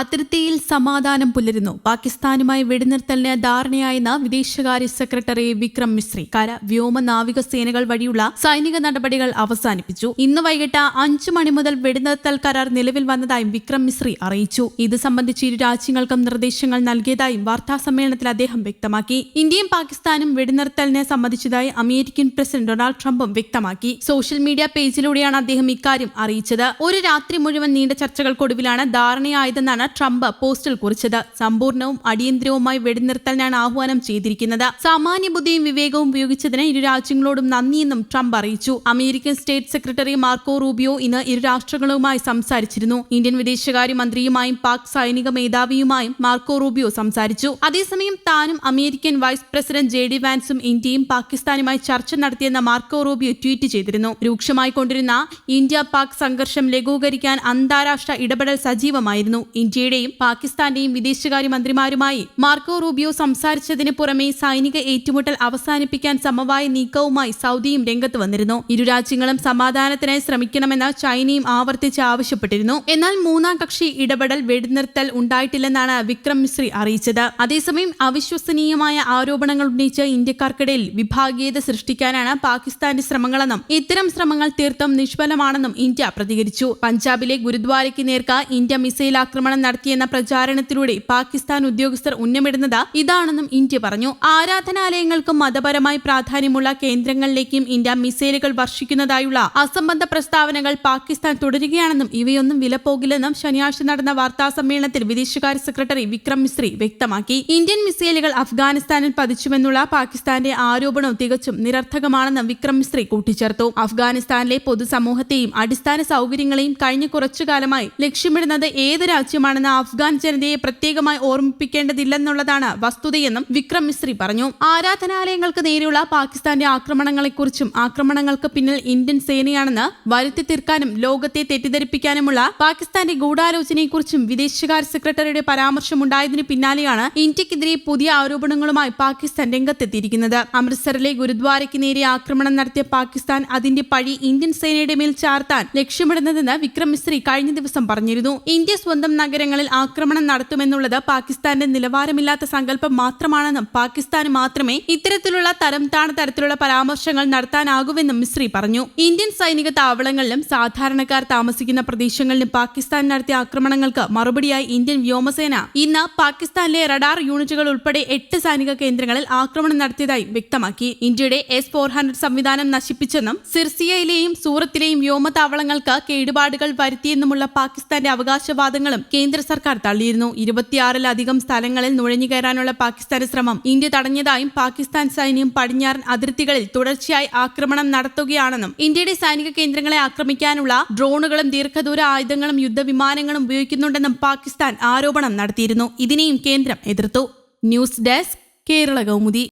അതിർത്തിയിൽ സമാധാനം പുലരുന്നു. പാകിസ്ഥാനുമായി വെടിനിർത്തലിന് ധാരണയായെന്ന് വിദേശകാര്യ സെക്രട്ടറി വിക്രം മിശ്രി. കര വ്യോമ നാവിക സേനകൾ വഴിയുള്ള സൈനിക നടപടികൾ അവസാനിപ്പിച്ചു. ഇന്ന് വൈകിട്ട് അഞ്ചു മണി മുതൽ വെടിനിർത്തൽ കരാർ നിലവിൽ വന്നതായും വിക്രം മിശ്രി അറിയിച്ചു. ഇത് സംബന്ധിച്ച് ഇരു രാജ്യങ്ങൾക്കും നിർദ്ദേശങ്ങൾ നൽകിയതായും വാർത്താ സമ്മേളനത്തിൽ അദ്ദേഹം വ്യക്തമാക്കി. ഇന്ത്യയും പാകിസ്ഥാനും വെടിനിർത്തലിനെ സംബന്ധിച്ചതായി അമേരിക്കൻ പ്രസിഡന്റ് ഡൊണാൾഡ് ട്രംപും വ്യക്തമാക്കി. സോഷ്യൽ മീഡിയ പേജിലൂടെയാണ് അദ്ദേഹം ഇക്കാര്യം അറിയിച്ചത്. ഒരു രാത്രി മുഴുവൻ നീണ്ട ചർച്ചകൾക്കൊടുവിലാണ് ധാരണയായതെന്നാണ് ട്രംപ് പോസ്റ്റിൽ കുറിച്ചത്. സമ്പൂർണവും അടിയന്തരവുമായി വെടിനിർത്തലിനാണ് ആഹ്വാനം ചെയ്തിരിക്കുന്നത്. സാമാന്യ ബുദ്ധിയും വിവേകവും ഉപയോഗിച്ചതിന് ഇരു രാജ്യങ്ങളോടും നന്ദിയെന്നും ട്രംപ് അറിയിച്ചു. American state secretary Marco Rubio ഇന്ന് ഇരു രാഷ്ട്രങ്ങളുമായി സംസാരിച്ചിരുന്നു. ഇന്ത്യൻ വിദേശകാര്യ മന്ത്രിയുമായും പാക് സൈനിക മേധാവിയുമായും മാർക്കോ റൂബിയോ സംസാരിച്ചു. അതേസമയം താനും American vice president J D വാൻസും ഇന്ത്യയും പാകിസ്ഥാനുമായി ചർച്ച നടത്തിയെന്ന് മാർക്കോ റൂബിയോ ട്വീറ്റ് ചെയ്തിരുന്നു. രൂക്ഷമായിക്കൊണ്ടിരുന്ന ഇന്ത്യ പാക് സംഘർഷം ലഘൂകരിക്കാൻ അന്താരാഷ്ട്ര ഇടപെടൽ സജീവമായിരുന്നു. ഇന്ത്യയുടെയും പാകിസ്ഥാന്റെയും വിദേശകാര്യ മന്ത്രിമാരുമായി മാർക്കോ റൂബിയോ സംസാരിച്ചതിന് പുറമെ സൈനിക ഏറ്റുമുട്ടൽ അവസാനിപ്പിക്കാൻ സമവായ നീക്കവുമായി സൗദിയും രംഗത്ത് വന്നിരുന്നു. ഇരു രാജ്യങ്ങളും സമാധാനത്തിനായി ശ്രമിക്കണമെന്ന് ചൈനയും ആവർത്തിച്ച് ആവശ്യപ്പെട്ടിരുന്നു. എന്നാൽ മൂന്നാം കക്ഷി ഇടപെടൽ വെടിനിർത്തൽ ഉണ്ടായിട്ടില്ലെന്നാണ് വിക്രം മിശ്രി അറിയിച്ചത്. അതേസമയം അവിശ്വസനീയമായ ആരോപണങ്ങൾ ഉന്നയിച്ച് ഇന്ത്യക്കാർക്കിടയിൽ വിഭാഗീയത സൃഷ്ടിക്കാനാണ് പാകിസ്ഥാന്റെ ശ്രമങ്ങളെന്നും ഇത്തരം ശ്രമങ്ങൾ തീർത്തും നിഷ്ഫലമാണെന്നും ഇന്ത്യ പ്രതികരിച്ചു. പഞ്ചാബിലെ ഗുരുദ്വാരയ്ക്ക് നേർക്ക് ഇന്ത്യ മിസൈൽ ആക്രമണം നടത്തിയെന്ന പ്രചാരണത്തിലൂടെ പാകിസ്ഥാൻ ഉദ്യോഗസ്ഥർ ഉന്നമിടുന്നത് ഇതാണെന്നും ഇന്ത്യ പറഞ്ഞു. ആരാധനാലയങ്ങൾക്കും മതപരമായി പ്രാധാന്യമുള്ള കേന്ദ്രങ്ങളിലേക്കും ഇന്ത്യ മിസൈലുകൾ വർഷിക്കുന്നതായുള്ള അസംബന്ധ പ്രസ്താവനകൾ പാകിസ്ഥാൻ തുടരുകയാണെന്നും ഇവയൊന്നും വിലപ്പോകില്ലെന്നും ശനിയാഴ്ച നടന്ന വാർത്താ സമ്മേളനത്തിൽ വിദേശകാര്യ സെക്രട്ടറി വിക്രം മിശ്രി വ്യക്തമാക്കി. ഇന്ത്യൻ മിസൈലുകൾ അഫ്ഗാനിസ്ഥാനിൽ പതിച്ചുവെന്നുള്ള പാകിസ്ഥാന്റെ ആരോപണം തികച്ചും നിരർത്ഥകമാണെന്ന് വിക്രം മിശ്രി കൂട്ടിച്ചേർത്തു. അഫ്ഗാനിസ്ഥാനിലെ പൊതുസമൂഹത്തെയും അടിസ്ഥാന സൗകര്യങ്ങളെയും കഴിഞ്ഞ കുറച്ചു കാലമായി ലക്ഷ്യമിടുന്നത് ഏത് രാജ്യമാണെന്ന് അഫ്ഗാൻ ജനതയെ പ്രത്യേകമായി ഓർമ്മിപ്പിക്കേണ്ടതില്ലെന്നുള്ളതാണ് വസ്തുതയെന്നും വിക്രം മിശ്രി പറഞ്ഞു. ആരാധനാലയങ്ങൾക്ക് നേരെയുള്ള പാകിസ്ഥാന്റെ ആക്രമണങ്ങളെക്കുറിച്ചും ആക്രമണങ്ങൾക്ക് പിന്നിൽ ഇന്ത്യൻ സേനയാണെന്ന് വരുത്തി തീർക്കാനും ലോകത്തെ തെറ്റിദ്ധരിപ്പിക്കാനുമുള്ള പാകിസ്ഥാന്റെ ഗൂഢാലോചനയെക്കുറിച്ചും വിദേശകാര്യ സെക്രട്ടറിയുടെ പരാമർശമുണ്ടായതിനു പിന്നാലെയാണ് ഇന്ത്യക്കെതിരെ പുതിയ ആരോപണങ്ങളുമായി പാകിസ്ഥാൻ രംഗത്തെത്തിയിരിക്കുന്നത്. അമൃത്സറിലെ ഗുരുദ്വാരയ്ക്ക് നേരെ ആക്രമണം നടത്തിയ പാകിസ്ഥാൻ അതിന്റെ പഴി ഇന്ത്യൻ സേനയുടെ മേൽ ചാർത്താൻ ലക്ഷ്യമിടുന്നതെന്ന് വിക്രം മിശ്രി കഴിഞ്ഞ ദിവസം പറഞ്ഞിരുന്നു. ഇന്ത്യ സ്വന്തം നഗരങ്ങളിൽ ആക്രമണം നടത്തുമെന്നുള്ളത് പാകിസ്ഥാന്റെ നിലവാരമില്ലാത്ത സങ്കല്പം മാത്രമാണെന്നും പാകിസ്ഥാന് മാത്രമേ ഇത്തരത്തിലുള്ള തരം താണ തരത്തിലുള്ള പരാമർശങ്ങൾ നടത്താനാകൂവെന്നും മിശ്രി പറഞ്ഞു. ഇന്ത്യൻ സൈനിക താവളങ്ങളിലും സാധാരണക്കാർ താമസിക്കുന്ന പ്രദേശങ്ങളിലും പാകിസ്ഥാൻ നടത്തിയ ആക്രമണങ്ങൾക്ക് മറുപടിയായി ഇന്ത്യൻ വ്യോമസേന. ഇന്ന് പാകിസ്ഥാനിലെ റഡാർ യൂണിറ്റുകൾ ഉൾപ്പെടെ എട്ട് സൈനിക കേന്ദ്രങ്ങളിൽ ആക്രമണം നടത്തിയതായി വ്യക്തമാക്കി. ഇന്ത്യയുടെ എസ് ഫോർ ഹൺഡ്രഡ് സംവിധാനം നശിപ്പിച്ചെന്നും സിർസിയയിലെയും സൂറത്തിലെയും വ്യോമതാവളങ്ങൾക്ക് കേടുപാടുകൾ വരുത്തിയെന്നുമുള്ള പാകിസ്ഥാന്റെ അവകാശവാദങ്ങളും കേന്ദ്ര സർക്കാർ തള്ളിയിരുന്നു. ഇരുപത്തിയാറിലധികം സ്ഥലങ്ങളിൽ നുഴഞ്ഞുകയറാനുള്ള പാകിസ്ഥാൻ ശ്രമം ഇന്ത്യ തടഞ്ഞതായും പാകിസ്ഥാൻ സൈന്യം പടിഞ്ഞാറൻ അതിർത്തികളിൽ തുടർച്ചയായി ആക്രമണം നടത്തുകയാണെന്നും ഇന്ത്യയുടെ സൈനിക കേന്ദ്രങ്ങളെ ആക്രമിക്കാനുള്ള ഡ്രോണുകളും ദീർഘദൂര ആയുധങ്ങളും യുദ്ധവിമാനങ്ങളും ഉപയോഗിക്കുന്നുണ്ടെന്നും പാകിസ്ഥാൻ ആരോപണം നടത്തിയിരുന്നു. ഇതിനെയും കേന്ദ്രം എതിർത്തു. News desk Kerala Kaumudi.